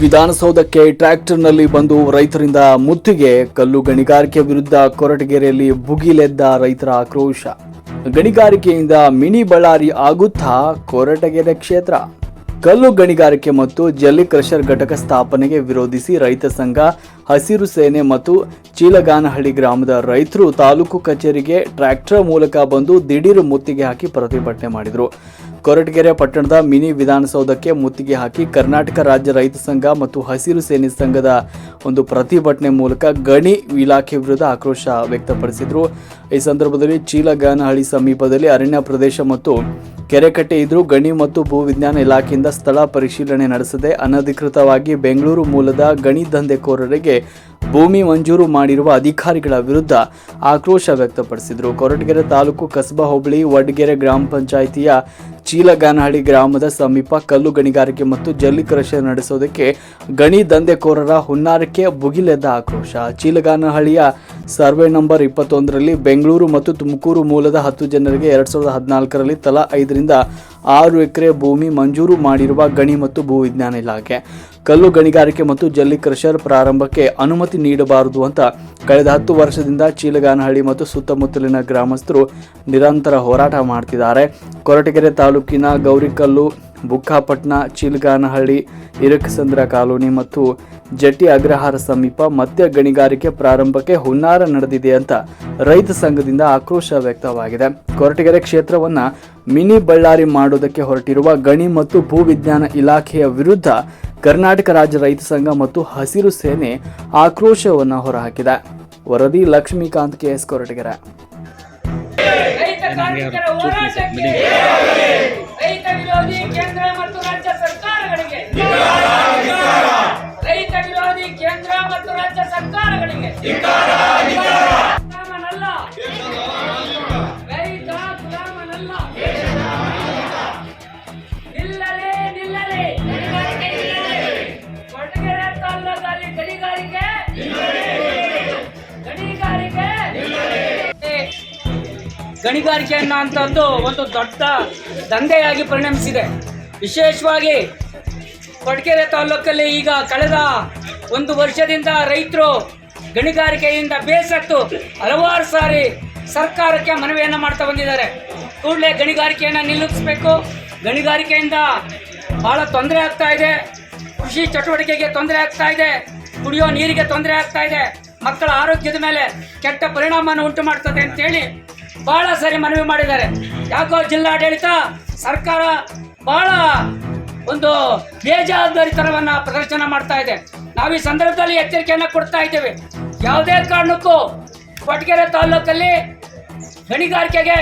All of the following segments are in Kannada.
ವಿಧಾನಸೌಧಕ್ಕೆ ಟ್ರ್ಯಾಕ್ಟರ್ನಲ್ಲಿ ಬಂದು ರೈತರಿಂದ ಮುತ್ತಿಗೆ ಕಲ್ಲು ಗಣಿಗಾರಿಕೆ ವಿರುದ್ಧ ಕೊರಟಗೆರೆಯಲ್ಲಿ ಭುಗಿಲೆದ್ದ ರೈತರ ಆಕ್ರೋಶ. ಗಣಿಗಾರಿಕೆಯಿಂದ ಮಿನಿ ಬಳ್ಳಾರಿ ಆಗುತ್ತಾ ಕೊರಟಗೆರೆ ಕ್ಷೇತ್ರ? ಕಲ್ಲು ಗಣಿಗಾರಿಕೆ ಮತ್ತು ಜಲ್ಲಿ ಕ್ರಷರ್ ಘಟಕ ಸ್ಥಾಪನೆಗೆ ವಿರೋಧಿಸಿ ರೈತ ಸಂಘ, ಹಸಿರು ಸೇನೆ ಮತ್ತು ಚೀಲಗಾನಹಳ್ಳಿ ಗ್ರಾಮದ ರೈತರು ತಾಲೂಕು ಕಚೇರಿಗೆ ಟ್ರ್ಯಾಕ್ಟರ್ ಮೂಲಕ ಬಂದು ದಿಢೀರ್ ಮುತ್ತಿಗೆ ಹಾಕಿ ಪ್ರತಿಭಟನೆ ಮಾಡಿದರು. ಕೊರಟಗೆರೆ ಪಟ್ಟಣದ ಮಿನಿ ವಿಧಾನಸೌಧಕ್ಕೆ ಮುತ್ತಿಗೆ ಹಾಕಿ ಕರ್ನಾಟಕ ರಾಜ್ಯ ರೈತ ಸಂಘ ಮತ್ತು ಹಸಿರು ಸೇನೆ ಸಂಘದ ಒಂದು ಪ್ರತಿಭಟನೆ ಮೂಲಕ ಗಣಿ ಇಲಾಖೆ ವಿರುದ್ಧ ಆಕ್ರೋಶ ವ್ಯಕ್ತಪಡಿಸಿದರು. ಈ ಸಂದರ್ಭದಲ್ಲಿ ಚೀಲಗಾನಹಳ್ಳಿ ಸಮೀಪದಲ್ಲಿ ಅರಣ್ಯ ಪ್ರದೇಶ ಮತ್ತು ಕೆರೆಕಟ್ಟೆ ಇದ್ದರೂ ಗಣಿ ಮತ್ತು ಭೂವಿಜ್ಞಾನ ಇಲಾಖೆಯಿಂದ ಸ್ಥಳ ಪರಿಶೀಲನೆ ನಡೆಸದೆ ಅನಧಿಕೃತವಾಗಿ ಬೆಂಗಳೂರು ಮೂಲದ ಗಣಿ ದಂಧೆಕೋರರಿಗೆ ಭೂಮಿ ಮಂಜೂರು ಮಾಡಿರುವ ಅಧಿಕಾರಿಗಳ ವಿರುದ್ಧ ಆಕ್ರೋಶ ವ್ಯಕ್ತಪಡಿಸಿದರು. ಕೊರಟಗೆರೆ ತಾಲೂಕು ಕಸಬಾ ಹೋಬಳಿ, ವಡ್ಗೆರೆ ಗ್ರಾಮ ಪಂಚಾಯಿತಿಯ ಚೀಲಗಾನಹಳ್ಳಿ ಗ್ರಾಮದ ಸಮೀಪ ಕಲ್ಲು ಗಣಿಗಾರಿಕೆ ಮತ್ತು ಜಲ್ಲಿ ಕೃಷಿ ನಡೆಸೋದಕ್ಕೆ ಗಣಿ ದಂಧೆಕೋರರ ಹುನ್ನಾರಕ್ಕೆ ಭುಗಿಲೆದ್ದ ಆಕ್ರೋಶ. ಚೀಲಗಾನಹಳ್ಳಿಯ ಸರ್ವೆ ನಂಬರ್ ಇಪ್ಪತ್ತೊಂದರಲ್ಲಿ ಬೆಂಗಳೂರು ಮತ್ತು ತುಮಕೂರು ಮೂಲದ ಹತ್ತು ಜನರಿಗೆ ಎರಡ್ ಸಾವಿರದ ಹದಿನಾಲ್ಕರಲ್ಲಿ ತಲಾ ಐದರಿಂದ ಆರು ಎಕರೆ ಭೂಮಿ ಮಂಜೂರು ಮಾಡಿರುವ ಗಣಿ ಮತ್ತು ಭೂವಿಜ್ಞಾನ ಇಲಾಖೆ. ಕಲ್ಲು ಗಣಿಗಾರಿಕೆ ಮತ್ತು ಜಲ್ಲಿ ಕ್ರಷರ್ ಪ್ರಾರಂಭಕ್ಕೆ ಅನುಮತಿ ನೀಡಬಾರದು ಅಂತ ಕಳೆದ ಹತ್ತು ವರ್ಷದಿಂದ ಚೀಲಗಾನಹಳ್ಳಿ ಮತ್ತು ಸುತ್ತಮುತ್ತಲಿನ ಗ್ರಾಮಸ್ಥರು ನಿರಂತರ ಹೋರಾಟ ಮಾಡ್ತಿದ್ದಾರೆ. ಕೊರಟಗೆರೆ ತಾಲೂಕಿನ ಗೌರಿಕಲ್ಲು ಬುಕ್ಕಾಪಟ್ನ ಚೀಲಗಾನಹಳ್ಳಿ ಇರಕಸಂದ್ರ ಕಾಲೋನಿ ಮತ್ತು ಜಟ್ಟಿ ಅಗ್ರಹಾರ ಸಮೀಪ ಮದ್ಯ ಗಣಿಗಾರಿಕೆ ಪ್ರಾರಂಭಕ್ಕೆ ಹುನ್ನಾರ ನಡೆದಿದೆ ಅಂತ ರೈತ ಸಂಘದಿಂದ ಆಕ್ರೋಶ ವ್ಯಕ್ತವಾಗಿದೆ. ಕೊರಟಗೆರೆ ಕ್ಷೇತ್ರವನ್ನ ಮಿನಿ ಬಳ್ಳಾರಿ ಮಾಡೋದಕ್ಕೆ ಹೊರಟಿರುವ ಗಣಿ ಮತ್ತು ಭೂವಿಜ್ಞಾನ ಇಲಾಖೆಯ ವಿರುದ್ಧ ಕರ್ನಾಟಕ ರಾಜ್ಯ ರೈತ ಸಂಘ ಮತ್ತು ಹಸಿರು ಸೇನೆ ಆಕ್ರೋಶವನ್ನು ಹೊರಹಾಕಿದೆ. ವರದಿ ಲಕ್ಷ್ಮೀಕಾಂತ್ ಕೊರಟಗೆರೆ. ರೈತ ಕಾರ್ಮಿಕರ ಹೋರಾಟಕ್ಕೆ ರೈತ ವಿರೋಧಿ ಕೇಂದ್ರ ಮತ್ತು ರಾಜ್ಯ ಸರ್ಕಾರಗಳಿಗೆ ಗಣಿಗಾರಿಕೆ ಅನ್ನೋ ಒಂದು ದೊಡ್ಡ ದಂಧೆಯಾಗಿ ಪರಿಣಮಿಸಿದೆ. ವಿಶೇಷವಾಗಿ ಕೊಡಗೆರೆ ತಾಲೂಕಲ್ಲಿ ಈಗ ಕಳೆದ ಒಂದು ವರ್ಷದಿಂದ ರೈತರು ಗಣಿಗಾರಿಕೆಯಿಂದ ಬೇಸತ್ತು ಹಲವಾರು ಸಾರಿ ಸರ್ಕಾರಕ್ಕೆ ಮನವಿಯನ್ನು ಮಾಡ್ತಾ ಬಂದಿದ್ದಾರೆ. ಕೂಡಲೇ ಗಣಿಗಾರಿಕೆಯನ್ನು ನಿಲ್ಲಿಸಬೇಕು. ಗಣಿಗಾರಿಕೆಯಿಂದ ಭಾಳ ತೊಂದರೆ ಆಗ್ತಾ ಇದೆ. ಕೃಷಿ ಚಟುವಟಿಕೆಗೆ ತೊಂದರೆ ಆಗ್ತಾ ಇದೆ. ಕುಡಿಯೋ ನೀರಿಗೆ ತೊಂದರೆ ಆಗ್ತಾ ಇದೆ. ಮಕ್ಕಳ ಆರೋಗ್ಯದ ಮೇಲೆ ಕೆಟ್ಟ ಪರಿಣಾಮವನ್ನು ಉಂಟು ಮಾಡ್ತದೆ ಅಂತೇಳಿ ಬಹಳ ಸರಿ ಮನವಿ ಮಾಡಿದ್ದಾರೆ. ಯಾಕೋ ಜಿಲ್ಲಾಡಳಿತ ಸರ್ಕಾರ ಬಹಳ ಒಂದು ಬೇಜವಾಬ್ದಾರಿತನವನ್ನ ಪ್ರದರ್ಶನ ಮಾಡ್ತಾ ಇದೆ. ನಾವು ಈ ಸಂದರ್ಭದಲ್ಲಿ ಎಚ್ಚರಿಕೆಯನ್ನು ಕೊಡ್ತಾ ಇದ್ದೇವೆ. ಯಾವುದೇ ಕಾರಣಕ್ಕೂ ಕೊಟ್ಟಗೆರೆ ತಾಲೂಕಲ್ಲಿ ಗಣಿಗಾರಿಕೆಗೆ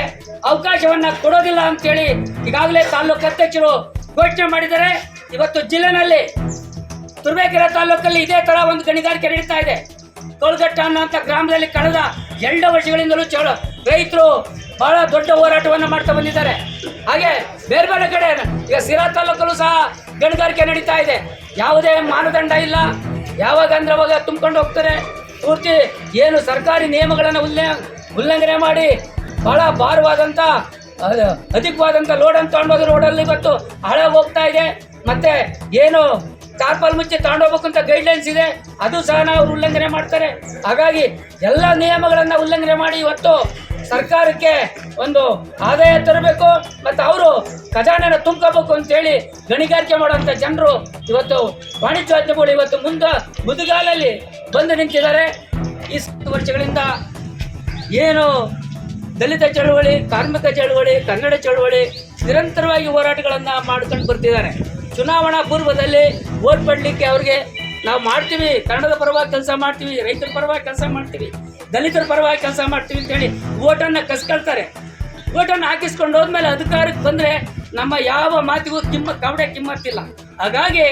ಅವಕಾಶವನ್ನ ಕೊಡೋದಿಲ್ಲ ಅಂತೇಳಿ ಈಗಾಗಲೇ ತಾಲೂಕು ಅಧ್ಯಕ್ಷರು ಘೋಷಣೆ ಮಾಡಿದ್ದಾರೆ. ಇವತ್ತು ಜಿಲ್ಲೆನಲ್ಲಿ ತುರ್ಬೇಕೆರೆ ತಾಲೂಕಲ್ಲಿ ಇದೇ ತರ ಒಂದು ಗಣಿಗಾರಿಕೆ ನಡೀತಾ ಇದೆ. ಕೋಲ್ಗಟ್ಟ ಅನ್ನೋಂಥ ಗ್ರಾಮದಲ್ಲಿ ಕಳೆದ ಎರಡು ವರ್ಷಗಳಿಂದಲೂ ಚಳ ರೈತರು ಬಹಳ ದೊಡ್ಡ ಹೋರಾಟವನ್ನು ಮಾಡ್ತಾ ಬಂದಿದ್ದಾರೆ. ಹಾಗೆ ಬೇರೆ ಬೇರೆ ಕಡೆ, ಈಗ ಸಿರಾ ತಾಲೂಕಲ್ಲೂ ಸಹ ಗಣಿಗಾರಿಕೆ ನಡೀತಾ ಇದೆ. ಯಾವುದೇ ಮಾನದಂಡ ಇಲ್ಲ. ಯಾವಾಗ ಅಂದ್ರೆ ಅವಾಗ ತುಂಬಿಕೊಂಡು ಹೋಗ್ತಾರೆ. ಪೂರ್ತಿ ಏನು ಸರ್ಕಾರಿ ನಿಯಮಗಳನ್ನು ಉಲ್ಲ, ಉಲ್ಲಂಘನೆ ಮಾಡಿ ಬಹಳ ಭಾರವಾದಂಥ ಅಧಿಕವಾದಂಥ ಲೋಡನ್ನು ತಗೊಂಡೋಗಿ ರೋಡಲ್ಲಿ ಇವತ್ತು ಹಳೆ ಹೋಗ್ತಾ ಇದೆ. ಮತ್ತೆ ಏನು ಟಾರ್ಪಲ್ ಮುಚ್ಚಿ ತಗೊಂಡೋಗ್ಬೇಕು ಅಂತ ಗೈಡ್ಲೈನ್ಸ್ ಇದೆ, ಅದು ಸಹ ನಾವು ಉಲ್ಲಂಘನೆ ಮಾಡ್ತಾರೆ. ಹಾಗಾಗಿ ಎಲ್ಲ ನಿಯಮಗಳನ್ನ ಉಲ್ಲಂಘನೆ ಮಾಡಿ ಇವತ್ತು ಸರ್ಕಾರಕ್ಕೆ ಒಂದು ಆದಾಯ ತರಬೇಕು ಮತ್ತು ಅವರು ಖಜಾನೆನ ತುಂಬ್ಕೋಬೇಕು ಅಂತೇಳಿ ಗಣಿಗಾರಿಕೆ ಮಾಡುವಂಥ ಜನರು ಇವತ್ತು ವಾಣಿಜ್ಯೋದ್ಯಮಗಳು ಇವತ್ತು ಮುಂದ ಮುದುಗಾಲಲ್ಲಿ ಬಂದು ನಿಂತಿದ್ದಾರೆ. ಈ ವರ್ಷಗಳಿಂದ ಏನು ದಲಿತ ಚಳುವಳಿ, ಕಾರ್ಮಿಕ ಚಳುವಳಿ, ಕನ್ನಡ ಚಳುವಳಿ ನಿರಂತರವಾಗಿ ಹೋರಾಟಗಳನ್ನು ಮಾಡ್ಕೊಂಡು ಬರ್ತಿದ್ದಾರೆ. ಚುನಾವಣಾ ಪೂರ್ವದಲ್ಲಿ ಓಟ್ ಪಡಲಿಕ್ಕೆ ಅವ್ರಿಗೆ ನಾವು ಮಾಡ್ತೀವಿ, ಕನ್ನಡದ ಪರವಾಗಿ ಕೆಲಸ ಮಾಡ್ತೀವಿ, ರೈತರ ಪರವಾಗಿ ಕೆಲಸ ಮಾಡ್ತೀವಿ, ದಲಿತರ ಪರವಾಗಿ ಕೆಲಸ ಮಾಡ್ತೀವಿ ಅಂತೇಳಿ ಓಟನ್ನು ಕಸ್ಕೊಳ್ತಾರೆ. ಓಟನ್ನು ಹಾಕಿಸ್ಕೊಂಡು ಹೋದ್ಮೇಲೆ ಅಧಿಕಾರಕ್ಕೆ ಬಂದರೆ ನಮ್ಮ ಯಾವ ಮಾತಿಗೂ ಕಿಮ್ಮ, ಕವಡೆ ಕಿಮ್ಮತ್ತಿಲ್ಲ. ಹಾಗಾಗಿ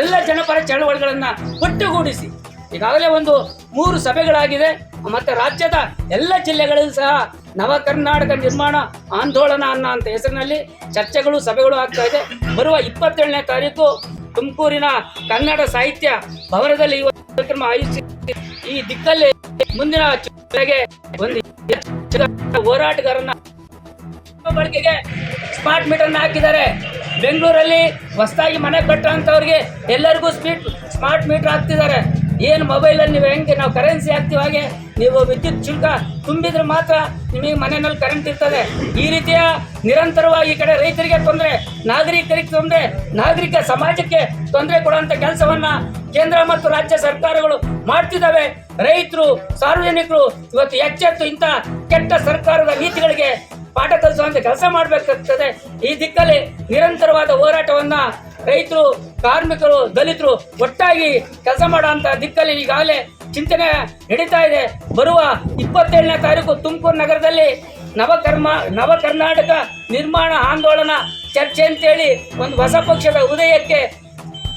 ಎಲ್ಲ ಜನಪರ ಚಳವಳಿಗಳನ್ನು ಒಟ್ಟುಗೂಡಿಸಿ. ಈಗಾಗಲೇ ಒಂದು ಮೂರು ಸಭೆಗಳಾಗಿದೆ, ಮತ್ತು ರಾಜ್ಯದ ಎಲ್ಲ ಜಿಲ್ಲೆಗಳಲ್ಲಿ ಸಹ ನವ ಕರ್ನಾಟಕ ನಿರ್ಮಾಣ ಆಂದೋಲನ ಅನ್ನ ಅಂತ ಹೆಸರಿನಲ್ಲಿ ಚರ್ಚೆಗಳು ಸಭೆಗಳು ಆಗ್ತಾ ಇದೆ. ಬರುವ ಇಪ್ಪತ್ತೇಳನೇ ತಾರೀಕು ತುಮಕೂರಿನ ಕನ್ನಡ ಸಾಹಿತ್ಯ ಭವನದಲ್ಲಿ ಈ ಕಾರ್ಯಕ್ರಮ ಆಯೋಜಿಸಿ ಈ ದಿಕ್ಕಲ್ಲಿ ಮುಂದಿನ ಹೋರಾಟಗಾರನ ಬಳಕೆಗೆ ಸ್ಮಾರ್ಟ್ ಮೀಟರ್ ಹಾಕಿದ್ದಾರೆ. ಬೆಂಗಳೂರಲ್ಲಿ ಹೊಸದಾಗಿ ಮನೆ ಕಟ್ಟೋಂಥವ್ರಿಗೆ ಎಲ್ಲರಿಗೂ ಸ್ಪೀಡ್ ಸ್ಮಾರ್ಟ್ ಮೀಟರ್ ಹಾಕ್ತಿದ್ದಾರೆ. ಏನು ಮೊಬೈಲಲ್ಲಿ ನೀವು ಹೆಂಗೆ ನಾವು ಕರೆನ್ಸಿ ಹಾಕ್ತೀವಿ ಹಾಗೆ ನೀವು ವಿದ್ಯುತ್ ಶುಲ್ಕ ತುಂಬಿದ್ರೆ ಮಾತ್ರ ನಿಮಗೆ ಮನೆಯಲ್ಲಿ ಕರೆಂಟ್ ಇರ್ತದೆ. ಈ ರೀತಿಯ ನಿರಂತರವಾಗಿ ಈ ಕಡೆ ರೈತರಿಗೆ ತೊಂದರೆ, ನಾಗರಿಕರಿಗೆ ತೊಂದರೆ, ನಾಗರಿಕ ಸಮಾಜಕ್ಕೆ ತೊಂದರೆ ಕೊಡುವಂಥ ಕೆಲಸವನ್ನ ಕೇಂದ್ರ ಮತ್ತು ರಾಜ್ಯ ಸರ್ಕಾರಗಳು ಮಾಡ್ತಿದ್ದಾವೆ. ರೈತರು, ಸಾರ್ವಜನಿಕರು ಇವತ್ತು ಎಚ್ಚೆತ್ತು ಇಂಥ ಕೆಟ್ಟ ಸರ್ಕಾರದ ನೀತಿಗಳಿಗೆ ಪಾಠ ಕಲಿಸುವಂತ ಕೆಲಸ ಮಾಡಬೇಕಾಗ್ತದೆ. ಈ ದಿಕ್ಕಲ್ಲಿ ನಿರಂತರವಾದ ಹೋರಾಟವನ್ನ ರೈತರು, ಕಾರ್ಮಿಕರು, ದಲಿತರು ಒಟ್ಟಾಗಿ ಕೆಲಸ ಮಾಡುವಂತ ದಿಕ್ಕಲ್ಲಿ ಈಗಾಗಲೇ ಚಿಂತನೆ ನಡೀತಾ ಇದೆ. ಬರುವ ಇಪ್ಪತ್ತೇಳನೇ ತಾರೀಕು ತುಮಕೂರು ನಗರದಲ್ಲಿ ನವಕರ್ಮ ನವ ಕರ್ನಾಟಕ ನಿರ್ಮಾಣ ಆಂದೋಲನ ಚರ್ಚೆ ಅಂತೇಳಿ ಒಂದು ಹೊಸ ಪಕ್ಷದ ಉದಯಕ್ಕೆ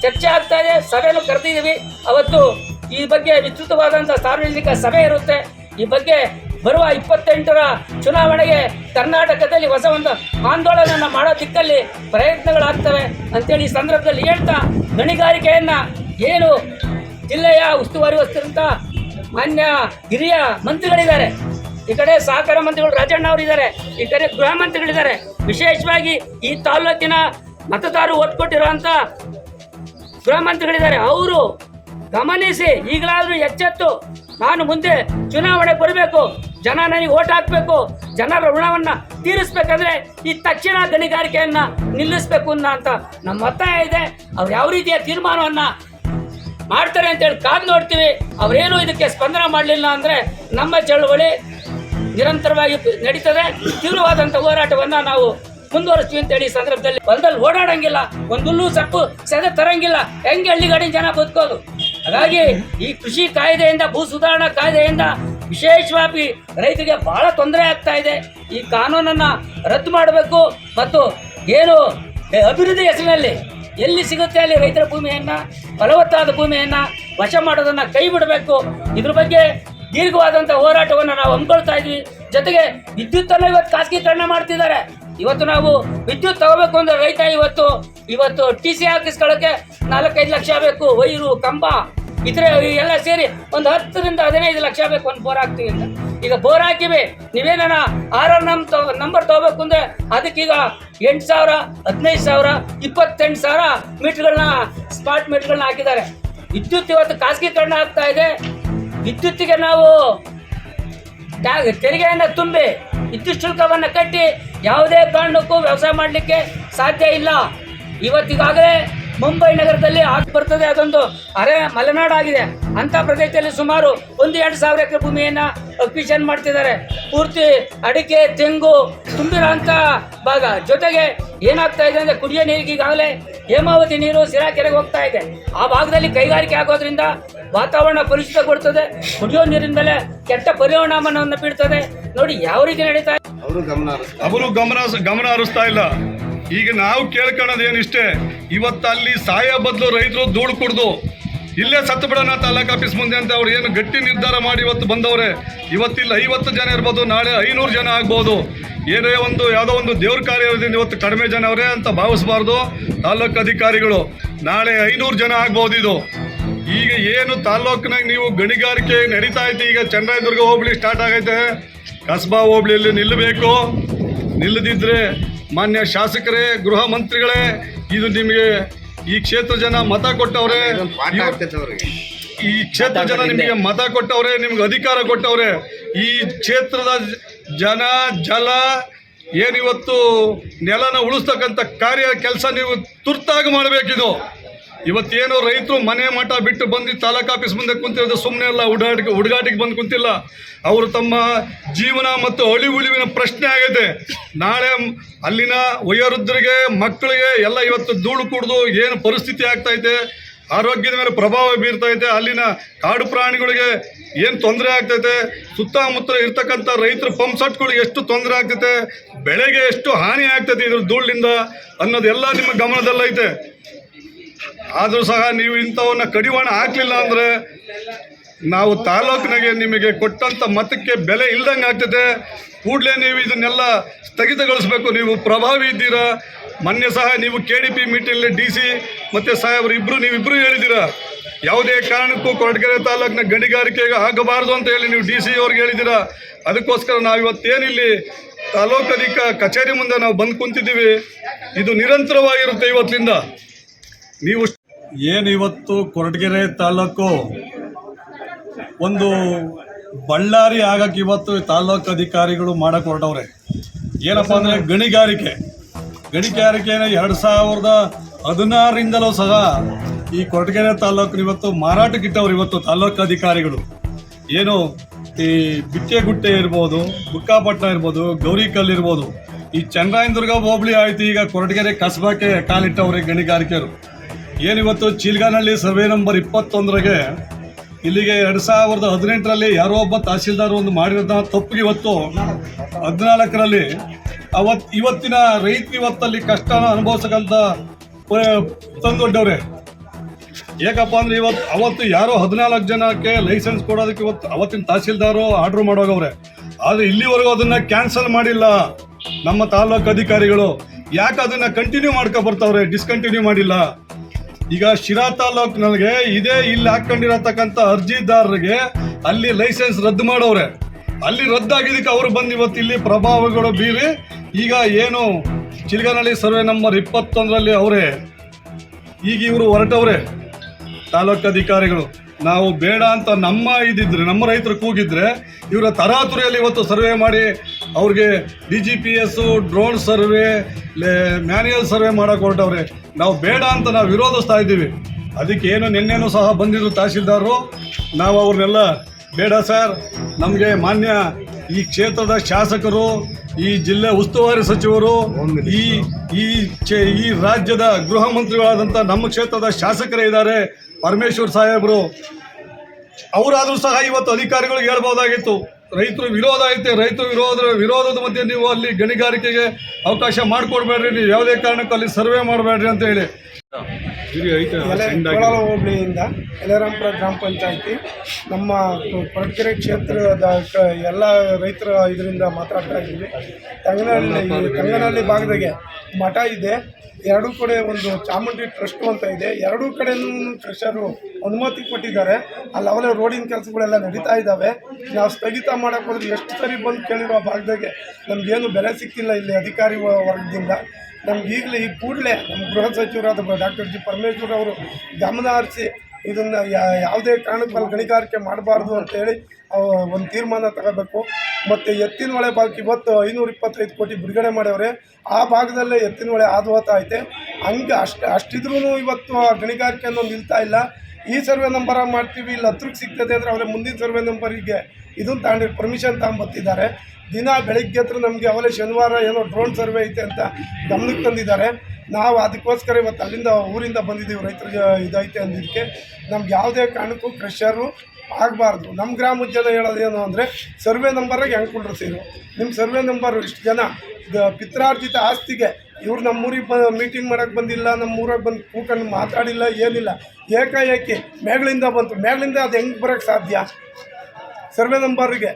ಚರ್ಚೆ ಆಗ್ತಾ ಇದೆ. ಸಭೆಯನ್ನು ಕರೆದಿದ್ದೀವಿ. ಅವತ್ತು ಈ ಬಗ್ಗೆ ವಿಸ್ತೃತವಾದಂಥ ಸಾರ್ವಜನಿಕ ಸಭೆ ಇರುತ್ತೆ. ಈ ಬಗ್ಗೆ ಬರುವ ಇಪ್ಪತ್ತೆಂಟರ ಚುನಾವಣೆಗೆ ಕರ್ನಾಟಕದಲ್ಲಿ ಹೊಸ ಒಂದು ಆಂದೋಲನ ಮಾಡೋ ದಿಕ್ಕಲ್ಲಿ ಪ್ರಯತ್ನಗಳಾಗ್ತವೆ ಅಂತೇಳಿ ಈ ಸಂದರ್ಭದಲ್ಲಿ ಹೇಳ್ತಾ ಗಣಿಗಾರಿಕೆಯನ್ನು ಏನು ಜಿಲ್ಲೆಯ ಉಸ್ತುವಾರಿ ಹೊತ್ತಿರಂತ ಮಾನ್ಯ ಹಿರಿಯ ಮಂತ್ರಿಗಳಿದ್ದಾರೆ. ಈ ಕಡೆ ಸಹಕಾರ ಮಂತ್ರಿಗಳು ರಾಜಣ್ಣ ಅವರಿದ್ದಾರೆ. ಈ ಕಡೆ ಗೃಹ ಮಂತ್ರಿಗಳಿದ್ದಾರೆ. ವಿಶೇಷವಾಗಿ ಈ ತಾಲೂಕಿನ ಮತದಾರರು ಒಟ್ಟು ಕೊಟ್ಟಿರುವಂಥ ಗೃಹ ಮಂತ್ರಿಗಳಿದ್ದಾರೆ. ಅವರು ಗಮನಿಸಿ, ಈಗಲಾದರೂ ಎಚ್ಚೆತ್ತು. ನಾನು ಮುಂದೆ ಚುನಾವಣೆ ಬರಬೇಕು. ಜನ ನನಗೆ ಓಟ್ ಹಾಕ್ಬೇಕು. ಜನರ ಋಣವನ್ನ ತೀರಿಸ್ಬೇಕಂದ್ರೆ ಈ ತಕ್ಷಣ ಗಣಿಗಾರಿಕೆಯನ್ನ ನಿಲ್ಲಿಸ್ಬೇಕು ಅಂತ ನಮ್ಮ ಒತ್ತಾಯ ಇದೆ. ಅವ್ರು ಯಾವ ರೀತಿಯ ತೀರ್ಮಾನವನ್ನ ಮಾಡ್ತಾರೆ ಅಂತ ಹೇಳಿ ಕಾದು ನೋಡ್ತೀವಿ. ಅವರೇನು ಇದಕ್ಕೆ ಸ್ಪಂದನ ಮಾಡಲಿಲ್ಲ ಅಂದ್ರೆ ನಮ್ಮ ಚಳುವಳಿ ನಿರಂತರವಾಗಿ ನಡೀತದೆ. ತೀವ್ರವಾದಂಥ ಹೋರಾಟವನ್ನ ನಾವು ಮುಂದುವರಿಸ್ತೀವಿ ಅಂತ ಹೇಳಿ ಸಂದರ್ಭದಲ್ಲಿ ಹೊಲದಲ್ಲಿ ಓಡಾಡಂಗಿಲ್ಲ. ಒಂದು ಹುಲ್ಲು ಸಪ್ಪು ಸೆದೆ ತರಂಗಿಲ್ಲ. ಹೆಂಗೆ ಹಳ್ಳಿಗಾಡಿನ ಜನ ಬದುಕೋದು? ಹಾಗಾಗಿ ಈ ಕೃಷಿ ಕಾಯ್ದೆಯಿಂದ, ಭೂ ಸುಧಾರಣಾ ಕಾಯ್ದೆಯಿಂದ ವಿಶೇಷವಾಗಿ ರೈತರಿಗೆ ಬಹಳ ತೊಂದರೆ ಆಗ್ತಾ ಇದೆ. ಈ ಕಾನೂನನ್ನ ರದ್ದು ಮಾಡಬೇಕು ಮತ್ತು ಏನು ಅಭಿವೃದ್ಧಿ ಹೆಸರಿನಲ್ಲಿ ಎಲ್ಲಿ ಸಿಗುತ್ತೆ ಅಲ್ಲಿ ರೈತರ ಭೂಮಿಯನ್ನ, ಫಲವತ್ತಾದ ಭೂಮಿಯನ್ನ ವಶ ಮಾಡೋದನ್ನ ಕೈ ಬಿಡಬೇಕು. ಇದ್ರ ಬಗ್ಗೆ ದೀರ್ಘವಾದಂಥ ಹೋರಾಟವನ್ನು ನಾವು ಹಮ್ಮಿಕೊಳ್ತಾ ಇದ್ವಿ. ಜೊತೆಗೆ ವಿದ್ಯುತ್ತನ್ನು ಇವತ್ತು ಖಾಸಗೀಕರಣ ಮಾಡ್ತಿದ್ದಾರೆ. ಇವತ್ತು ನಾವು ವಿದ್ಯುತ್ ತಗೋಬೇಕು ಅಂದ್ರೆ ರೈತ ಇವತ್ತು ಇವತ್ತು ಟಿ ಸಿ ಹಾಕಿಸ್ಕೊಳ್ಳೋಕ್ಕೆ ನಾಲ್ಕೈದು ಲಕ್ಷ ಬೇಕು. ವೈರು, ಕಂಬ ಇದ್ರೆ ಎಲ್ಲ ಸೇರಿ ಒಂದು ಹತ್ತರಿಂದ ಹದಿನೈದು ಲಕ್ಷ ಬೇಕು ಒಂದು ಬೋರ್ ಹಾಕ್ತೀವಿ ಅಂತ. ಈಗ ಬೋರ್ ಹಾಕಿವಿ. ನೀವೇನ ಆರ್ ನಮ್ ನಂಬರ್ ತಗೋಬೇಕು ಅಂದ್ರೆ ಅದಕ್ಕೀಗ ಎಂಟು ಸಾವಿರ, ಹದಿನೈದು ಸಾವಿರ, ಇಪ್ಪತ್ತೆಂಟು ಸಾವಿರ ಮೀಟರ್ಗಳನ್ನ ಸ್ಮಾರ್ಟ್ ಮೀಟರ್ಗಳನ್ನ ಹಾಕಿದ್ದಾರೆ. ವಿದ್ಯುತ್ ಇವತ್ತು ಖಾಸಗೀಕರಣ ಆಗ್ತಾ ಇದೆ. ವಿದ್ಯುತ್ತಿಗೆ ನಾವು ತೆರಿಗೆಯನ್ನು ತುಂಬಿ ವಿದ್ಯುತ್ ಶುಲ್ಕವನ್ನು ಕಟ್ಟಿ ಯಾವುದೇ ಕಾರಣಕ್ಕೂ ವ್ಯವಸಾಯ ಮಾಡಲಿಕ್ಕೆ ಸಾಧ್ಯ ಇಲ್ಲ. ಇವತ್ತಿಗಾಗಲೇ ಮುಂಬೈ ನಗರದಲ್ಲಿ ಆಗಿ ಬರ್ತದೆ ಅದೊಂದು ಅರೆ ಮಲೆನಾಡಾಗಿದೆ. ಅಂತ ಪ್ರದೇಶದಲ್ಲಿ ಸುಮಾರು ಒಂದು ಎರಡು ಸಾವಿರ ಎಕರೆ ಭೂಮಿಯನ್ನ ಅಕ್ವಿಷನ್ ಮಾಡ್ತಿದ್ದಾರೆ. ಪೂರ್ತಿ ಅಡಿಕೆ, ತೆಂಗು ತುಂಬಿರೋಂಥ ಭಾಗ. ಜೊತೆಗೆ ಏನಾಗ್ತಾ ಇದೆ ಅಂದ್ರೆ ಕುಡಿಯೋ ನೀರಿಗೆ ಈಗಾಗಲೇ ಹೇಮಾವತಿ ನೀರು ಸಿರಾ ಕೆರೆಗೆ ಹೋಗ್ತಾ ಇದೆ. ಆ ಭಾಗದಲ್ಲಿ ಕೈಗಾರಿಕೆ ಆಗೋದ್ರಿಂದ ವಾತಾವರಣ ಕಲುಷಿತಗೊಳ್ತದೆ. ಕುಡಿಯೋ ನೀರಿನ ಮೇಲೆ ಕೆಟ್ಟ ಪರಿಣಾಮವನ್ನು ಬೀಳ್ತದೆ. ನೋಡಿ, ಯಾವ ರೀತಿ ನಡೀತಾ ಅವರು ಗಮನ ಅವರು ಗಮನ ಗಮನ ಹರಿಸ್ತಾ ಇಲ್ಲ. ಈಗ ನಾವು ಕೇಳ್ಕೊಳ್ಳೋದು ಏನಿಷ್ಟೇ ಇವತ್ತು ಅಲ್ಲಿ ಸಾಯ ಬದಲು ರೈತರು ಧೂಳು ಕುಡ್ದು, ಇಲ್ಲೇ ಸತ್ತು ಬಿಡೋಣ ತಾಲೂಕ್ ಆಫೀಸ್ ಮುಂದೆ ಅಂತ ಅವ್ರು ಏನು ಗಟ್ಟಿ ನಿರ್ಧಾರ ಮಾಡಿ ಇವತ್ತು ಬಂದವ್ರೆ. ಇವತ್ತಿಲ್ಲ ಐವತ್ತು ಜನ ಇರ್ಬೋದು, ನಾಳೆ ಐನೂರು ಜನ ಆಗ್ಬೋದು. ಏನೇ ಒಂದು ಯಾವುದೋ ಒಂದು ದೇವ್ರ ಕಾರ್ಯ ಇರೋದ್ರಿಂದ ಇವತ್ತು ಕಡಿಮೆ ಜನ ಅವರೇ ಅಂತ ಭಾವಿಸಬಾರ್ದು ತಾಲೂಕು ಅಧಿಕಾರಿಗಳು. ನಾಳೆ ಐನೂರು ಜನ ಆಗ್ಬೋದು ಇದು. ಈಗ ಏನು ತಾಲೂಕಿನಾಗ ನೀವು ಗಣಿಗಾರಿಕೆ ನಡೀತಾ ಐತೆ, ಈಗ ಚಂದ್ರಾಯದುರ್ಗ ಹೋಬಳಿ ಸ್ಟಾರ್ಟ್ ಆಗೈತೆ. ಕಸ್ಬಾ ಹೋಬಳಿಯಲ್ಲಿ ನಿಲ್ಲಬೇಕು. ನಿಲ್ಲದಿದ್ರೆ ಮಾನ್ಯ ಶಾಸಕರೇ ಗೃಹ ಮಂತ್ರಿಗಳೇ ಇದು ನಿಮಗೆ ಈ ಕ್ಷೇತ್ರ ಜನ ಮತ ಕೊಟ್ಟವ್ರೆ. ಈ ಕ್ಷೇತ್ರ ಜನ ನಿಮಗೆ ಮತ ಕೊಟ್ಟವ್ರೆ ನಿಮ್ಗೆ ಅಧಿಕಾರ ಕೊಟ್ಟವ್ರೆ. ಈ ಕ್ಷೇತ್ರದ ಜನ ಜಲ ಏನಿವತ್ತು ನೆಲನ ಉಳಿಸ್ತಕ್ಕಂಥ ಕಾರ್ಯ ಕೆಲಸ ನೀವು ತುರ್ತಾಗಿ ಮಾಡಬೇಕಿದು. ಇವತ್ತೇನು ರೈತರು ಮನೆ ಮಠ ಬಿಟ್ಟು ಬಂದು ತಾಲೂಕು ಆಫೀಸ್ ಮುಂದೆ ಕುಂತಿರೋದು ಸುಮ್ಮನೆ ಅಲ್ಲ ಹುಡುಗಾಟಿಗೆ ಹುಡುಗಾಟಿಗೆ ಬಂದು ಕುಂತಿಲ್ಲ. ಅವರು ತಮ್ಮ ಜೀವನ ಮತ್ತು ಅಳಿ ಉಳಿವಿನ ಪ್ರಶ್ನೆ ಆಗೈತೆ. ನಾಳೆ ಅಲ್ಲಿನ ವಯೋವೃದ್ಧರಿಗೆ, ಮಕ್ಕಳಿಗೆ ಎಲ್ಲ ಇವತ್ತು ಧೂಳು ಕುಡಿದು ಏನು ಪರಿಸ್ಥಿತಿ ಆಗ್ತೈತೆ, ಆರೋಗ್ಯದ ಮೇಲೆ ಪ್ರಭಾವ ಬೀರ್ತೈತೆ, ಅಲ್ಲಿನ ಕಾಡು ಪ್ರಾಣಿಗಳಿಗೆ ಏನು ತೊಂದರೆ ಆಗ್ತೈತೆ, ಸುತ್ತಮುತ್ತ ಇರ್ತಕ್ಕಂಥ ರೈತರ ಪಂಪ್ ಸೆಟ್ಗಳಿಗೆ ಎಷ್ಟು ತೊಂದರೆ ಆಗ್ತೈತೆ, ಬೆಳೆಗೆ ಎಷ್ಟು ಹಾನಿ ಆಗ್ತೈತೆ ಇದ್ರ ಧೂಳಿನಿಂದ ಅನ್ನೋದೆಲ್ಲ ನಿಮ್ಮ ಗಮನದಲ್ಲೈತೆ. ಆದರೂ ಸಹ ನೀವು ಇಂಥವನ್ನ ಕಡಿವಾಣ ಹಾಕಲಿಲ್ಲ ಅಂದರೆ ನಾವು ತಾಲೂಕಿನಾಗೆ ನಿಮಗೆ ಕೊಟ್ಟಂಥ ಮತಕ್ಕೆ ಬೆಲೆ ಇಲ್ದಂಗೆ ಆಗ್ತದೆ. ಕೂಡಲೇ ನೀವು ಇದನ್ನೆಲ್ಲ ಸ್ಥಗಿತಗೊಳಿಸಬೇಕು. ನೀವು ಪ್ರಭಾವಿ ಇದ್ದೀರಾ? ಮೊನ್ನೆ ಸಹ ನೀವು ಕೆ ಡಿ ಪಿ ಮೀಟಿಂಗಲ್ಲಿ ಡಿ ಸಿ ಮತ್ತು ಸಾಹೇಬ್ರು ಇಬ್ಬರು ನೀವಿಬ್ಬರು ಹೇಳಿದ್ದೀರಾ? ಯಾವುದೇ ಕಾರಣಕ್ಕೂ ಕೊರಟಗೆರೆ ತಾಲೂಕಿನ ಗಣಿಗಾರಿಕೆಗೆ ಆಗಬಾರ್ದು ಅಂತ ಹೇಳಿ ನೀವು ಡಿ ಸಿ ಅವ್ರಿಗೆ ಹೇಳಿದ್ದೀರಾ? ಅದಕ್ಕೋಸ್ಕರ ನಾವು ಇವತ್ತೇನಿಲ್ಲಿ ತಾಲೂಕು ಅಧಿಕ ಕಚೇರಿ ಮುಂದೆ ನಾವು ಬಂದು ಕುಂತಿದ್ದೀವಿ. ಇದು ನಿರಂತರವಾಗಿರುತ್ತೆ ಇವತ್ತಿಂದ. ನೀವು ಏನು ಇವತ್ತು ಕೊರಟಗೆರೆ ತಾಲೂಕು ಒಂದು ಬಳ್ಳಾರಿ ಆಗಕ್ಕೆ ಇವತ್ತು ತಾಲೂಕು ಅಧಿಕಾರಿಗಳು ಮಾಡಕ್ಕೆ ಹೊರಟವ್ರೆ ಏನಪ್ಪ ಅಂದರೆ ಗಣಿಗಾರಿಕೆ. ಗಣಿಗಾರಿಕೆನ ಎರಡು ಸಾವಿರದ ಹದಿನಾರರಿಂದಲೂ ಸಹ ಈ ಕೊರಟಗೆರೆ ತಾಲೂಕು ಇವತ್ತು ಮಾರಾಟಕ್ಕಿಟ್ಟವ್ರು ಇವತ್ತು ತಾಲೂಕು ಅಧಿಕಾರಿಗಳು. ಏನು ಈ ಬಿಟ್ಟೆಗುಟ್ಟೆ ಇರ್ಬೋದು ಬುಕ್ಕಾಪಟ್ಟಣ ಇರ್ಬೋದು ಗೌರಿಕಲ್ ಇರ್ಬೋದು, ಈ ಚಂದ್ರಾಯನದುರ್ಗ ಹೋಬಳಿ ಆಯ್ತು, ಈಗ ಕೊರಟಗೆರೆ ಕಸಬಕ್ಕೆ ಕಾಲಿಟ್ಟವ್ರೆ ಗಣಿಗಾರಿಕೆಯರು. ಏನಿವತ್ತು ಚೀಲ್ಗಾನಹಳ್ಳಿ ಸರ್ವೆ ನಂಬರ್ ಇಪ್ಪತ್ತೊಂದರಿಗೆ? ಇಲ್ಲಿಗೆ ಎರಡು ಸಾವಿರದ ಹದಿನೆಂಟರಲ್ಲಿ ಯಾರೋ ಒಬ್ಬ ತಹಸೀಲ್ದಾರ್ ಒಂದು ಮಾಡಿರೋದನ್ನ ತಪ್ಪಿಗೆ ಇವತ್ತು ಹದಿನಾಲ್ಕರಲ್ಲಿ ಅವತ್ ಇವತ್ತಿನ ರೈತ ಇವತ್ತಲ್ಲಿ ಕಷ್ಟನ ಅನುಭವಿಸಕ್ಕಂತ ತಂದೊಡ್ಡವ್ರೆ ಏಕಪ್ಪ ಅಂದ್ರೆ ಇವತ್ತು ಅವತ್ತು ಯಾರೋ ಹದಿನಾಲ್ಕು ಜನಕ್ಕೆ ಲೈಸೆನ್ಸ್ ಕೊಡೋದಕ್ಕೆ ಇವತ್ತು ಅವತ್ತಿನ ತಹಸೀಲ್ದಾರು ಆರ್ಡರ್ ಮಾಡೋಗವ್ರೆ ಆದ್ರೆ ಇಲ್ಲಿವರೆಗೂ ಅದನ್ನ ಕ್ಯಾನ್ಸಲ್ ಮಾಡಿಲ್ಲ ನಮ್ಮ ತಾಲೂಕು ಅಧಿಕಾರಿಗಳು. ಯಾಕೆ ಅದನ್ನ ಕಂಟಿನ್ಯೂ ಮಾಡ್ಕೊ ಬರ್ತಾವ್ರೆ? ಡಿಸ್ಕಂಟಿನ್ಯೂ ಮಾಡಿಲ್ಲ. ಈಗ ಶಿರಾ ತಾಲೂಕಿನೊಳಗೆ ಇದೇ ಇಲ್ಲಿ ಹಾಕೊಂಡಿರತಕ್ಕಂಥ ಅರ್ಜಿದಾರರಿಗೆ ಅಲ್ಲಿ ಲೈಸೆನ್ಸ್ ರದ್ದು ಮಾಡವ್ರೆ ಅಲ್ಲಿ ರದ್ದಾಗಿದ್ದಕ್ಕೆ ಅವರು ಬಂದು ಇವತ್ತು ಇಲ್ಲಿ ಪ್ರಭಾವಗಳು ಬೀರಿ ಈಗ ಏನು ಚಿಲ್ಗನಹಳ್ಳಿ ಸರ್ವೆ ನಂಬರ್ ಇಪ್ಪತ್ತೊಂದರಲ್ಲಿ ಅವರೇ, ಈಗ ಇವರು ಹೊರಟವ್ರೆ ತಾಲೂಕು ಅಧಿಕಾರಿಗಳು. ನಾವು ಬೇಡ ಅಂತ ನಮ್ಮ ಇದಿದ್ರೆ, ನಮ್ಮ ರೈತರು ಕೂಗಿದ್ರೆ ಇವರ ತರಾತುರಿಯಲ್ಲಿ ಇವತ್ತು ಸರ್ವೆ ಮಾಡಿ ಅವ್ರಿಗೆ D G P S drone survey manual survey ಮಾಡೋಕೆ ಹೊರಟವ್ರೆ. ನಾವು ಬೇಡ ಅಂತ ನಾವು ವಿರೋಧಿಸ್ತಾ ಇದ್ದೀವಿ. ಅದಕ್ಕೆ ಏನು ನಿನ್ನೆನೂ ಸಹ ಬಂದಿದ್ರು ತಹಸೀಲ್ದಾರರು ನಾವು ಅವ್ರನ್ನೆಲ್ಲ ಬೇಡ ಸರ್. ನಮಗೆ ಮಾನ್ಯ ಈ ಕ್ಷೇತ್ರದ ಶಾಸಕರು, ಈ ಜಿಲ್ಲೆ ಉಸ್ತುವಾರಿ ಸಚಿವರು, ಈ ಈ ಈ ರಾಜ್ಯದ ಗೃಹ ಮಂತ್ರಿಗಳಾದಂಥ ನಮ್ಮ ಕ್ಷೇತ್ರದ ಶಾಸಕರೇ ಇದ್ದಾರೆ. ಪರಮೇಶ್ವರ್ ಸಾಹೇಬರು. ಅವರಾದರೂ ಸಹ ಇವತ್ತು ಅಧಿಕಾರಿಗಳಿಗೆ ಹೇಳ್ಬೋದಾಗಿತ್ತು. ರೈತರು ವಿರೋಧ ಐತೆ ರೈತರು ವಿರೋಧ ವಿರೋಧದ ಮಧ್ಯೆ ನೀವು ಅಲ್ಲಿ ಗಣಿಗಾರಿಕೆಗೆ ಅವಕಾಶ ಮಾಡಿಕೊಡ್ಬೇಡ್ರಿ ನೀವು ಯಾವುದೇ ಕಾರಣಕ್ಕೂ ಅಲ್ಲಿ ಸರ್ವೆ ಮಾಡಬೇಡ್ರಿ ಅಂತ ಹೇಳಿ. ಹೋಬಳಿಯಿಂದ ಎಲೆರಾಂಪುರ ಗ್ರಾಮ ಪಂಚಾಯತಿ ನಮ್ಮ ಕೊರಟಗೆರೆ ಕ್ಷೇತ್ರದ ಕ- ಎಲ್ಲ ರೈತರ ಇದರಿಂದ ಮಾತಾಡ್ತಾ ಇದ್ದೀವಿ. ತಂಗನಹಳ್ಳಿ ತಂಗನಹಳ್ಳಿ ಭಾಗದಾಗೆ ಮಠ ಇದೆ. ಎರಡೂ ಕಡೆ ಒಂದು ಚಾಮುಂಡಿ ಟ್ರಸ್ಟ್ ಅಂತ ಇದೆ. ಎರಡೂ ಕಡೆಯೂ ಟ್ರೆಷರು ಅನುಮತಿ ಕೊಟ್ಟಿದ್ದಾರೆ. ಅಲ್ಲಿ ಅವಲೇ ರೋಡಿನ ಕೆಲಸಗಳೆಲ್ಲ ನಡೀತಾ ಇದ್ದಾವೆ. ನಾವು ಸ್ಥಗಿತ ಮಾಡೋಕ್ಕೆ ಹೋದ್ರೆ ಎಷ್ಟು ಸರಿ ಬಂದು ಕೇಳಿರೋ ಭಾಗದಾಗೆ ನಮಗೇನು ಬೆಲೆ ಸಿಕ್ತಿಲ್ಲ ಇಲ್ಲಿ ಅಧಿಕಾರಿ ವರ್ಗದಿಂದ. ನಮ್ಗೆ ಈಗಲೇ ಈ ಕೂಡಲೇ ನಮ್ಮ ಗೃಹ ಸಚಿವರಾದ ಡಾಕ್ಟರ್ ಜಿ. ಪರಮೇಶ್ವರ್ ಅವರು ಗಮನ ಹರಿಸಿ ಇದನ್ನು ಯಾವುದೇ ಕಾರಣಕ್ಕೂ ಮೇಲೆ ಗಣಿಗಾರಿಕೆ ಮಾಡಬಾರ್ದು ಅಂತೇಳಿ ಒಂದು ತೀರ್ಮಾನ ತಗೋಬೇಕು. ಮತ್ತು ಎತ್ತಿನ ಹೊಳೆ ಇವತ್ತು ಐನೂರ ಇಪ್ಪತ್ತೈದು ಕೋಟಿ ಬಿಡುಗಡೆ ಮಾಡ್ಯವ್ರೆ. ಆ ಭಾಗದಲ್ಲೇ ಎತ್ತಿನ ಹೊಳೆ ಹೋತಾ ಐತೆ ಹಂಗೆ ಅಷ್ಟು ಅಷ್ಟಿದ್ರೂ ಇವತ್ತು ಗಣಿಗಾರಿಕೆ ಅನ್ನೋದು ನಿಲ್ತಾ ಇಲ್ಲ. ಈ ಸರ್ವೆ ನಂಬರ ಮಾಡ್ತೀವಿ ಇಲ್ಲಿ ಹತ್ರಕ್ಕೆ ಸಿಗ್ತದೆ ಅಂದರೆ ಅವರೇ ಮುಂದಿನ ಸರ್ವೆ ನಂಬರಿಗೆ ಇದನ್ನು ತಗೊಂಡು ಪರ್ಮಿಷನ್ ತಗೊಂಬತ್ತಿದ್ದಾರೆ ದಿನ ಬೆಳಿಗ್ಗೆ ಹತ್ರ ನಮಗೆ ಅವಲೇ ಶನಿವಾರ ಏನೋ ಡ್ರೋನ್ ಸರ್ವೆ ಐತೆ ಅಂತ ಗಮನಕ್ಕೆ ತಂದಿದ್ದಾರೆ. ನಾವು ಅದಕ್ಕೋಸ್ಕರ ಇವತ್ತು ಅಲ್ಲಿಂದ ಊರಿಂದ ಬಂದಿದ್ದೀವಿ ರೈತರಿಗೆ ಇದೈತೆ ಅಂದಿದ್ದಕ್ಕೆ. ನಮ್ಗೆ ಯಾವುದೇ ಕಾರಣಕ್ಕೂ ಕ್ರಷರು ಆಗಬಾರ್ದು. ನಮ್ಮ ಗ್ರಾಮದ ಜನ ಹೇಳೋದೇನು ಅಂದರೆ, ಸರ್ವೆ ನಂಬರಾಗಿ ಹೆಂಗೆ ಕುಂಡ್ರಸಿರು? ನಿಮ್ಮ ಸರ್ವೆ ನಂಬರ್ ಇಷ್ಟು ಜನ ಪಿತ್ರಾರ್ಜಿತ ಆಸ್ತಿಗೆ ಇವ್ರು ನಮ್ಮೂರಿಗೆ ಬ ಮೀಟಿಂಗ್ ಮಾಡೋಕೆ ಬಂದಿಲ್ಲ ನಮ್ಮ ಊರಾಗ ಬಂದು ಕೂತ್ಕೊಂಡು ಮಾತಾಡಿಲ್ಲ, ಏನಿಲ್ಲ. ಏಕಾಏಕಿ ಮೇಗಳಿಂದ ಬಂತು. ಮೇಗಳಿಂದ ಅದು ಹೆಂಗೆ ಬರೋಕ್ಕೆ ಸಾಧ್ಯ? ಸರ್ವೆ ನಂಬರ್ಗೆ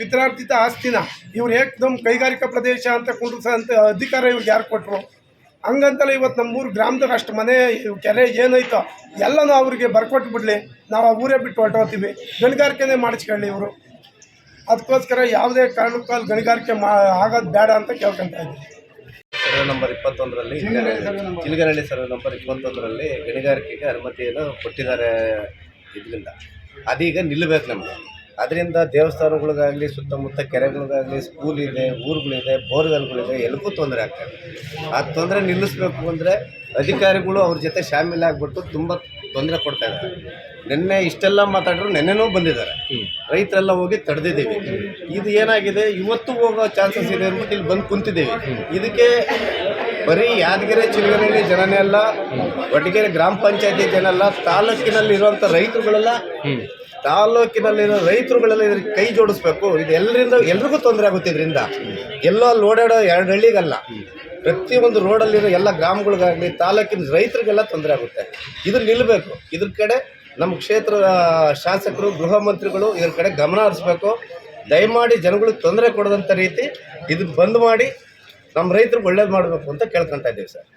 ಪಿತ್ರಾರ್ಜಿತ ಆಸ್ತಿನ ಇವ್ರು ಏಕದಮ್ ಕೈಗಾರಿಕಾ ಪ್ರದೇಶ ಅಂತ ಕುಂಡ್ರಸ ಅಂತ ಅಧಿಕಾರ ಇವ್ರಿಗೆ ಯಾರು ಕೊಟ್ಟರು ಹಂಗಂತಲೇ ಇವತ್ತು ನಮ್ಮೂರು ಗ್ರಾಮದಾಗ ಅಷ್ಟು ಮನೆ ಕೆರೆ ಏನೈತೋ ಎಲ್ಲನೂ ಅವ್ರಿಗೆ ಬರ್ಕೊಟ್ಟು ಬಿಡಲಿ. ನಾವು ಆ ಊರೇ ಬಿಟ್ಟು ಹೊರಟೋತೀವಿ ಗಣಿಗಾರಿಕೆನೇ ಮಾಡಿಸ್ಕೊಳ್ಳಿ ಇವರು. ಅದಕ್ಕೋಸ್ಕರ ಯಾವುದೇ ಕಾರಣಕ್ಕೂ ಅಲ್ಲಿ ಗಣಿಗಾರಿಕೆ ಮಾ ಆಗೋದು ಬೇಡ ಅಂತ ಕೇಳ್ಕೊತಾ ಇದ್ದೀವಿ ಸರ್ವೆ ನಂಬರ್ ಇಪ್ಪತ್ತೊಂದರಲ್ಲಿ ಚಿಲಗನಹಳ್ಳಿ ಸರ್ವೆ ನಂಬರ್ ಇಪ್ಪತ್ತೊಂದರಲ್ಲಿ ಗಣಿಗಾರಿಕೆಗೆ ಅನುಮತಿಯನ್ನು ಕೊಟ್ಟಿದ್ದಾರೆ ಇದರಿಂದ. ಅದೀಗ ನಿಲ್ಲಬೇಕು ನಮಗೆ. ಅದರಿಂದ ದೇವಸ್ಥಾನಗಳಿಗಾಗಲಿ ಸುತ್ತಮುತ್ತ ಕೆರೆಗಳಿಗಾಗಲಿ ಸ್ಕೂಲ್ ಇದೆ ಊರುಗಳಿದೆ ಬೋರ್ವೆಲ್ಗಳಿದೆ ಎಲ್ಲಕ್ಕೂ ತೊಂದರೆ ಆಗ್ತದೆ. ಆ ತೊಂದರೆ ನಿಲ್ಲಿಸ್ಬೇಕು ಅಂದರೆ ಅಧಿಕಾರಿಗಳು ಅವ್ರ ಜೊತೆ ಶಾಮೀಲ್ ಆಗಿಬಿಟ್ಟು ತುಂಬ ತೊಂದರೆ ಕೊಡ್ತಾ ಇದ್ದಾರೆ. ನಿನ್ನೆ ಇಷ್ಟೆಲ್ಲ ಮಾತಾಡಿದ್ರು ನೆನ್ನೆನೂ ಬಂದಿದ್ದಾರೆ. ರೈತರೆಲ್ಲ ಹೋಗಿ ತಡೆದಿದ್ದೀವಿ. ಇದು ಏನಾಗಿದೆ ಇವತ್ತು ಹೋಗೋ ಚಾನ್ಸಸ್ ಇದೆ ಅಂದ್ಬಿಟ್ಟು ಇಲ್ಲಿ ಬಂದು ಕುಂತಿದ್ದೀವಿ. ಇದಕ್ಕೆ ಬರೀ ಯಾದಗಿರಿ ಚಿಲಗನಹಳ್ಳಿ ಜನನೇ ಅಲ್ಲ ಒಟ್ಟಿಗೆರೆ ಗ್ರಾಮ ಪಂಚಾಯತಿ ಜನ ಅಲ್ಲ ತಾಲೂಕಿನಲ್ಲಿ ಇರುವಂಥ ರೈತರುಗಳೆಲ್ಲ ತಾಲೂಕಿನಲ್ಲಿರೋ ರೈತರುಗಳೆಲ್ಲ ಇದಕ್ಕೆ ಕೈ ಜೋಡಿಸ್ಬೇಕು. ಇದು ಎಲ್ಲರಿಂದ ಎಲ್ರಿಗೂ ತೊಂದರೆ ಆಗುತ್ತೆ ಇದರಿಂದ. ಎಲ್ಲೋ ಅಲ್ಲಿ ಓಡಾಡೋ ಎರಡು ಹಳ್ಳಿಗಲ್ಲ. ಪ್ರತಿಯೊಂದು ರೋಡಲ್ಲಿರೋ ಎಲ್ಲ ಗ್ರಾಮಗಳಿಗಾಗಲಿ ತಾಲೂಕಿನ ರೈತರಿಗೆಲ್ಲ ತೊಂದರೆ ಆಗುತ್ತೆ. ಇದು ನಿಲ್ಲಬೇಕು ಇದ್ರ ಕಡೆ ನಮ್ಮ ಕ್ಷೇತ್ರದ ಶಾಸಕರು, ಗೃಹ ಮಂತ್ರಿಗಳು ಇದ್ರ ಕಡೆ ಗಮನ ಹರಿಸ್ಬೇಕು. ದಯಮಾಡಿ ಜನಗಳಿಗೆ ತೊಂದರೆ ಕೊಡದಂಥ ರೀತಿ ಇದು ಬಂದ್ ಮಾಡಿ ನಮ್ಮ ರೈತರಿಗೆ ಒಳ್ಳೇದು ಮಾಡಬೇಕು ಅಂತ ಕೇಳ್ಕೊತಾ ಇದ್ದೀವಿ ಸರ್.